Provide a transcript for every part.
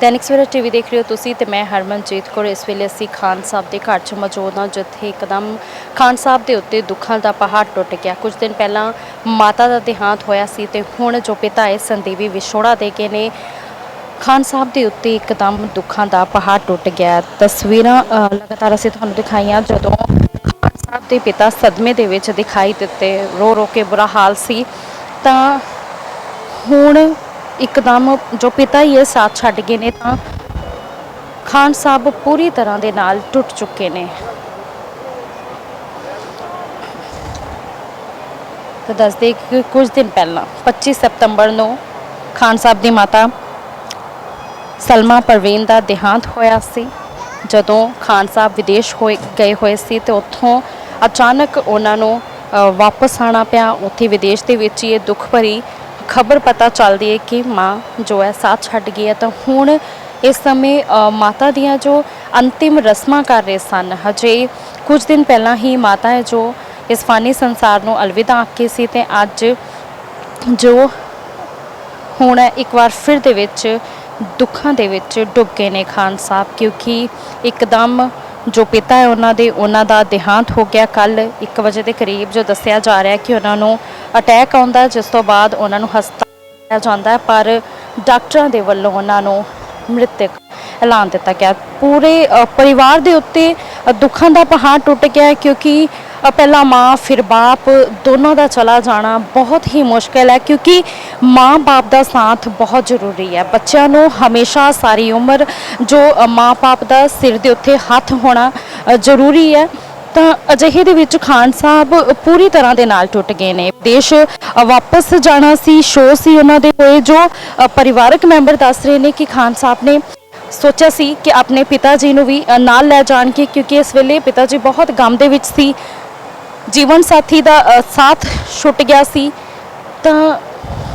ਦੈਨਿਕ Savera TV ਦੇਖ ਰਹੇ ਹੋ ਤੁਸੀਂ ਤੇ ਮੈਂ ਹਰਮਨਜੀਤ ਕੌਰ। ਇਸ ਵੇਲੇ ਅਸੀਂ ਖਾਨ ਸਾਹਿਬ ਦੇ ਘਰ 'ਚ ਮੌਜੂਦ ਹਾਂ, ਜਿੱਥੇ ਇੱਕਦਮ ਖਾਨ ਸਾਹਿਬ ਦੇ ਉੱਤੇ ਦੁੱਖਾਂ ਦਾ ਪਹਾੜ ਟੁੱਟ ਗਿਆ। ਕੁਝ ਦਿਨ ਪਹਿਲਾਂ ਮਾਤਾ ਦਾ ਦੇਹਾਂਤ ਹੋਇਆ ਸੀ ਤੇ ਹੁਣ ਜੋ ਪਿਤਾ ਹੈ, ਸੰਦੀਵੀ ਵਿਛੋੜਾ ਦੇ ਕੇ ਨੇ, ਖਾਨ ਸਾਹਿਬ ਦੇ ਉੱਤੇ ਇੱਕਦਮ ਦੁੱਖਾਂ ਦਾ ਪਹਾੜ ਟੁੱਟ ਗਿਆ। ਤਸਵੀਰਾਂ ਲਗਾਤਾਰ ਅਸੀਂ ਤੁਹਾਨੂੰ ਦਿਖਾਈਆਂ, ਜਦੋਂ ਖਾਨ ਸਾਹਿਬ ਦੇ ਪਿਤਾ ਸਦਮੇ ਦੇ ਵਿੱਚ ਦਿਖਾਈ ਦਿੱਤੇ ਰੋ ਰੋ ਕੇ ਬੁਰਾ ਹਾਲ ਸੀ, ਤਾਂ ਹੁਣ ਇੱਕਦਮ ਜੋ ਪਿਤਾ ਹੀ ਇਹ ਸਾਥ ਛੱਡ ਗਏ ਨੇ ਤਾਂ ਖਾਨ ਸਾਹਿਬ ਪੂਰੀ ਤਰ੍ਹਾਂ ਦੇ ਨਾਲ ਟੁੱਟ ਚੁੱਕੇ ਨੇ। ਤਾਂ ਦੱਸਦੇ ਕਿ ਕੁਝ ਦਿਨ ਪਹਿਲਾਂ 25 ਸਤੰਬਰ ਨੂੰ ਖਾਨ ਸਾਹਿਬ ਦੀ ਮਾਤਾ ਸਲਮਾ ਪਰਵੀਨ ਦਾ ਦੇਹਾਂਤ ਹੋਇਆ ਸੀ। ਜਦੋਂ ਖਾਨ ਸਾਹਿਬ ਵਿਦੇਸ਼ ਹੋਏ, ਗਏ ਹੋਏ ਸੀ ਤੇ ਉੱਥੋਂ ਅਚਾਨਕ ਉਹਨਾਂ ਨੂੰ ਵਾਪਸ ਆਣਾ ਪਿਆ। ਉੱਥੇ ਵਿਦੇਸ਼ ਦੇ ਵਿੱਚ ਹੀ ਇਹ ਦੁੱਖ ਭਰੀ ਖਬਰ ਪਤਾ ਚੱਲਦੀ ਹੈ ਕਿ ਮਾਂ ਜੋ ਹੈ ਸਾਥ ਛੱਡ ਗਈ ਹੈ ਤਾਂ ਹੁਣ ਇਸ ਸਮੇਂ ਅ, ਮਾਤਾ ਦੀਆਂ ਜੋ ਅੰਤਿਮ ਰਸਮਾਂ ਕਰ ਰਹੇ ਸਨ ਹਜੇ ਕੁਝ ਦਿਨ ਪਹਿਲਾਂ ਹੀ ਮਾਤਾ ਹੈ ਜੋ ਇਸ ਫਾਨੀ ਸੰਸਾਰ ਨੂੰ ਅਲਵਿਦਾ ਆਖੀ ਸੀ ਤੇ ਅੱਜ ਜੋ ਹੁਣ ਇੱਕ ਵਾਰ ਫਿਰ ਦੇ ਵਿੱਚ ਦੁੱਖਾਂ ਦੇ ਵਿੱਚ ਡੁੱਬ ਗਏ ਨੇ ਖਾਨ ਸਾਹਿਬ ਕਿਉਂਕਿ ਇੱਕਦਮ ਜੋ ਪਿਤਾ ਹੈ ਉਹਨਾਂ ਦੇ, ਉਹਨਾਂ ਦਾ ਦੇਹਾਂਤ ਹੋ ਗਿਆ ਕੱਲ 1 ਵਜੇ ਦੇ ਕਰੀਬ, ਜੋ ਦੱਸਿਆ ਜਾ ਰਿਹਾ ਕਿ ਉਹਨਾਂ ਨੂੰ ਅਟੈਕ ਆਉਂਦਾ ਜਿਸ ਤੋਂ ਬਾਅਦ ਉਹਨਾਂ ਨੂੰ ਹਸਪਤਾਲ ਜਾਂਦਾ ਹੈ, ਪਰ ਡਾਕਟਰਾਂ ਦੇ ਵੱਲੋਂ ਉਹਨਾਂ ਨੂੰ ਮ੍ਰਿਤਕ ਐਲਾਨ ਦਿੱਤਾ ਗਿਆ। ਪੂਰੇ ਪਰਿਵਾਰ ਦੇ ਉੱਤੇ ਦੁੱਖਾਂ ਦਾ ਪਹਾੜ ਟੁੱਟ ਗਿਆ ਕਿਉਂਕਿ ਪਹਿਲਾਂ ਮਾਂ, ਫਿਰ ਬਾਪ, ਦੋਨਾਂ ਦਾ ਚਲਾ ਜਾਣਾ ਬਹੁਤ ਹੀ ਮੁਸ਼ਕਲ ਹੈ ਕਿਉਂਕਿ ਮਾਂ-ਬਾਪ ਦਾ ਸਾਥ ਬਹੁਤ ਜ਼ਰੂਰੀ ਹੈ। ਬੱਚਿਆਂ ਨੂੰ ਹਮੇਸ਼ਾ ਸਾਰੀ ਉਮਰ ਜੋ ਮਾਂ-ਬਾਪ ਦਾ ਸਿਰ ਦੇ ਉੱਤੇ ਹੱਥ ਹੋਣਾ ਜ਼ਰੂਰੀ ਹੈ। ਤਾਂ ਅਜਿਹੇ ਦੇ ਵਿੱਚ ਖਾਨ ਸਾਹਿਬ ਪੂਰੀ ਤਰ੍ਹਾਂ ਦੇ ਨਾਲ ਟੁੱਟ ਗਏ ਨੇ। ਦੇਸ਼ ਵਾਪਸ ਜਾਣਾ ਸੀ, ਸ਼ੋਅ ਸੀ ਉਹਨਾਂ ਦੇ ਹੋਏ ਜੋ ਪਰਿਵਾਰਕ ਮੈਂਬਰ ਦੱਸ ਰਹੇ ਨੇ ਕਿ ਖਾਨ ਸਾਹਿਬ ਨੇ ਸੋਚਿਆ ਸੀ ਕਿ ਆਪਣੇ ਪਿਤਾ ਜੀ ਨੂੰ ਵੀ ਨਾਲ ਲੈ ਜਾਣਗੇ ਕਿਉਂਕਿ ਇਸ ਵੇਲੇ ਪਿਤਾ ਜੀ ਬਹੁਤ ਗਮ ਦੇ ਵਿੱਚ ਸੀ। ਜੀਵਨ ਸਾਥੀ ਦਾ ਅ, ਸਾਥ ਛੁੱਟ ਗਿਆ ਸੀ ਤਾਂ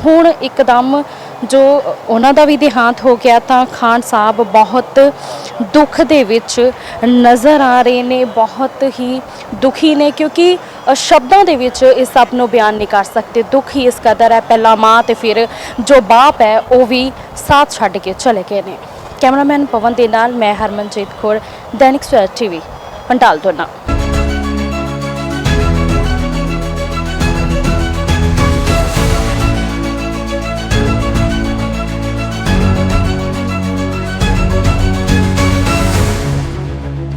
ਹੁਣ ਇੱਕਦਮ ਜੋ ਉਹਨਾਂ ਦਾ ਵੀ ਦੇਹਾਂਤ ਹੋ ਗਿਆ ਤਾਂ ਖਾਨ ਸਾਹਿਬ ਬਹੁਤ ਦੁੱਖ ਦੇ ਵਿੱਚ ਨਜ਼ਰ ਆ ਰਹੇ ਨੇ ਬਹੁਤ ਹੀ ਦੁਖੀ ਨੇ ਕਿਉਂਕਿ ਅ, ਸ਼ਬਦਾਂ ਦੇ ਵਿੱਚ ਇਸ ਸਭ ਨੂੰ ਬਿਆਨ ਨਹੀਂ ਕਰ ਸਕਦੇ। ਦੁੱਖ ਹੀ ਇਸ ਕਦਰ ਹੈ ਪਹਿਲਾਂ ਮਾਂ ਤੇ ਫਿਰ ਜੋ ਬਾਪ ਹੈ ਉਹ ਵੀ ਸਾਥ ਛੱਡ ਕੇ ਚਲੇ ਗਏ ਨੇ। ਕੈਮਰਾਮੈਨ ਪਵਨ ਦੇ ਨਾਲ ਮੈਂ ਹਰਮਨਜੀਤ ਕੌਰ ਦੈਨਿਕ ਸਵੇਰਾ ਟੀਵੀ ਪੰਡਾਲ ਤੋਂ